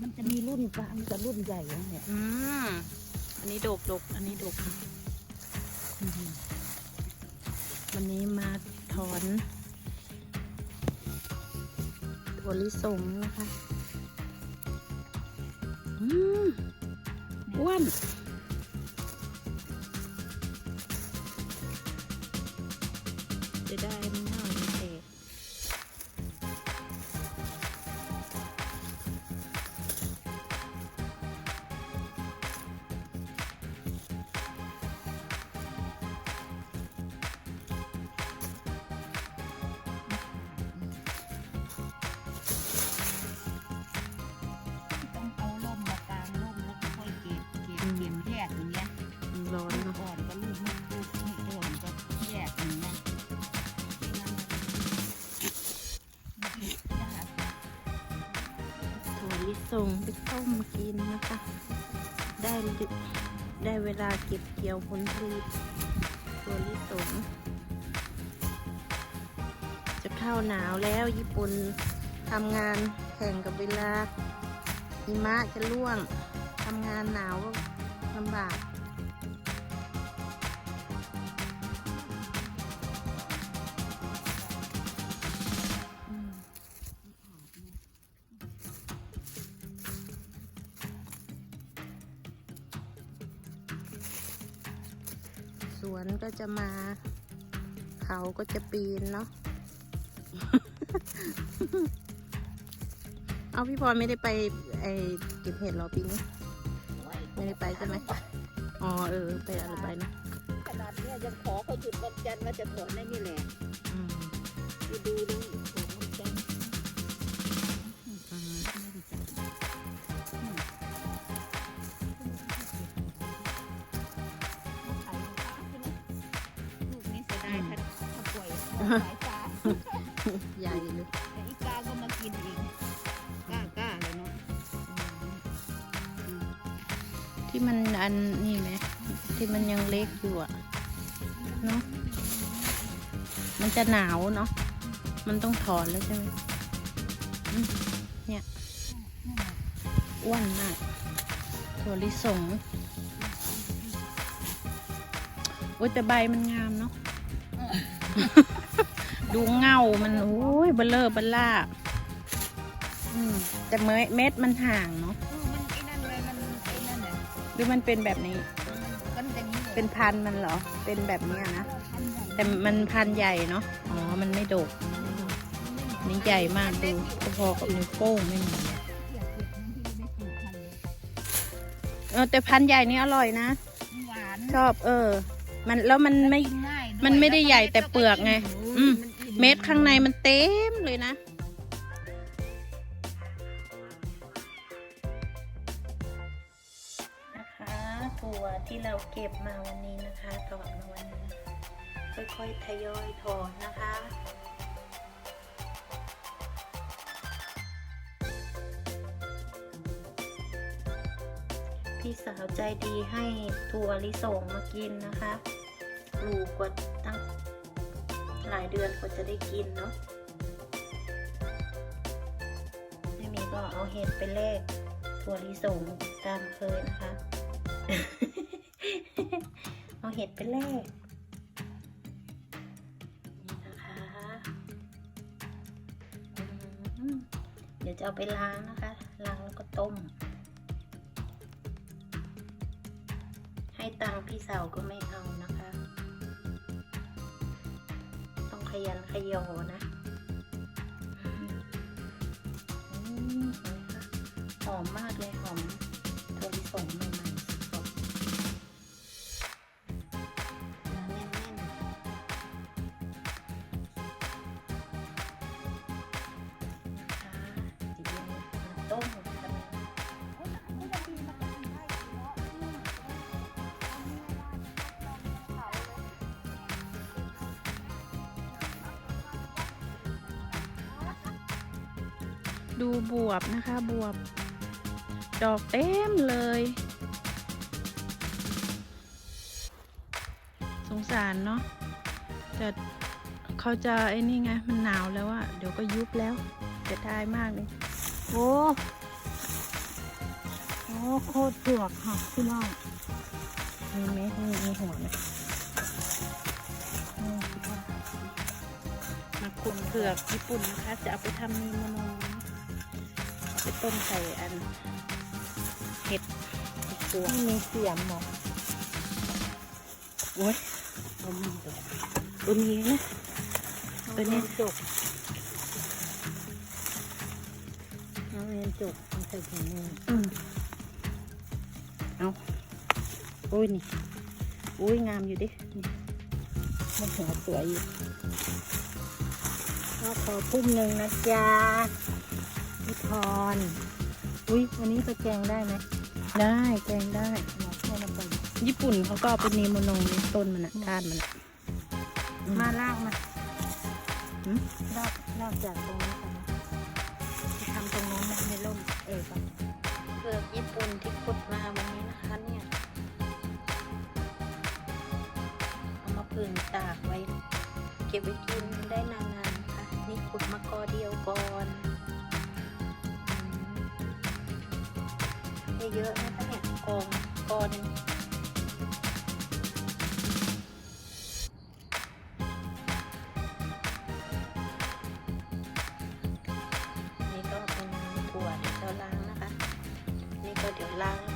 มันจะมีรุ่นกลางกับรุ่นใหญ่นะเนี่ยอืมอันนี้ดกดกอันนี้ดกอืมวันนี้มาถอนถั่วลิสงนะคะอืมอ้วนจะได้ ส่งไปต้มกินนะคะ ได้ได้เวลาเก็บเกี่ยวผลผลิตตัวลิสงจะเข้าหนาวแล้วญี่ปุ่นทำงานแข่งกับเวลาหิมะจะร่วงทำงานหนาวก็ลำบาก สวนก็จะมา เขาก็จะปีนเนาะ เอาพี่พรไม่ได้ไปไอเก็บเห็ดเหรอปีนี้ ไม่ได้ไปใช่ไหมอ๋อเออ ไปอะไรไปนะขนาดเนี้ยยังขอเขาหยุดวันจันทร์ว่าจะถอนได้นี่แหละอืมดูดูดูของ ใหญ่เลยแต่อีกาก็มากินอีกกล้ากล้าเลยเนาะที่มันอันนี่ไหมที่มันยังเล็กอยู่อะเนาะมันจะหนาวเนาะมันต้องถอนแล้วใช่ไหมอืมเนี่ยอ้วนมากถั่วลิสงโอ้ยแต่ใบมันงามเนาะ ดูเงามันโอ้ยเบลเลอร์เบลล่าอืมแต่เมเม็ดมันห่างเนาะเออมันไอ้นั่นเลยมันไอ้นั่นเลยหรือมันเป็นแบบนี้ มันเป็นอย่างนี้เลยเป็นพันธุ์มันเหรอ เป็นแบบเนี้ยนะพันใหญ่แต่มันพันธุ์ใหญ่เนาะ อ๋อ มันไม่ดกนี่ใหญ่มากดูพอๆกับนิ้วโป้งไม่มีเออแต่พันธุ์ใหญ่นี่อร่อยนะ หวานชอบเออ มันแล้วมันไม่ กินง่ายด้วยมันไม่ได้ใหญ่แต่เปลือกไงโยอืมนอิ่ เม็ดข้างในมันเต็มเลยนะ นะคะถั่วที่เราเก็บมาวันนี้นะคะถอนมาวันนี้ ค่อยๆ ทยอยถอนนะคะพี่สาวใจดีให้ถั่วลิสงมากินนะคะ ปลูกกว่า หลายเดือนกว่าจะได้กินเนาะไม่มีก็เอาเห็ดไปแลกถั่วลิสงตามเคยนะคะ เอาเห็ดไปแลกนี่นะคะเดี๋ยวจะเอาไปล้างนะคะ ล้างแล้วก็ต้ม ให้ตังพี่สาวก็ไม่เอานะคะ ขยันขยอนะอืมอืมเห็นะหอมมากเลยหอม ดูบวบนะคะบวบ ดอกเต็มเลย สงสารเนาะแต่เขาจะไอ้นี่ไง มันหนาวแล้วอะเดี๋ยวก็ยุบแล้วจะได้มากเลย โอ้โอ้โคตรเผือกค่ะพี่น้องมีไหมมีมีหัวไหมมาขุนเผือกญี่ปุ่นนะคะ จะเอาไปทำมีโมโนอา ไปต้มใส่อันเห็ดเห็ดตัวไม่มีเสียมหรอโอ้ยตัวมีตัวตัวนี้นะตัวนี้จกเอาเรียนจบใส่ถุงมือเอาโอ้ยนี่โอ้ยงามอยู่ดินี่มันหัวสวยอยู่ก็ขอพุ่มหนึ่งนะจ๊ะ พี่พร อุ้ยวันนี้ไปแกงได้ไหม ได้แกงได้อยากให้มันไปญี่ปุ่นเขาก็เอาไปนีโมโนนี่ต้นมันอะก้านมันอะมาลากมาหืมลากลากจากตรงนี้ไปนะทำตรงนู้นนะในร่มเออไปเผือกญี่ปุ่นที่ขุดมาวันนี้นะคะเนี่ยเอามาพึ่งตากไว้ เก็บไว้กินได้นานๆค่ะนี่ขุดมากอเดียวก่อน เยอะนะคะเนี่ยกองกอหนึงนี่ก็เป็นถั่วที่เราล้างนะคะ นี่ก็เดี๋ยวล้าง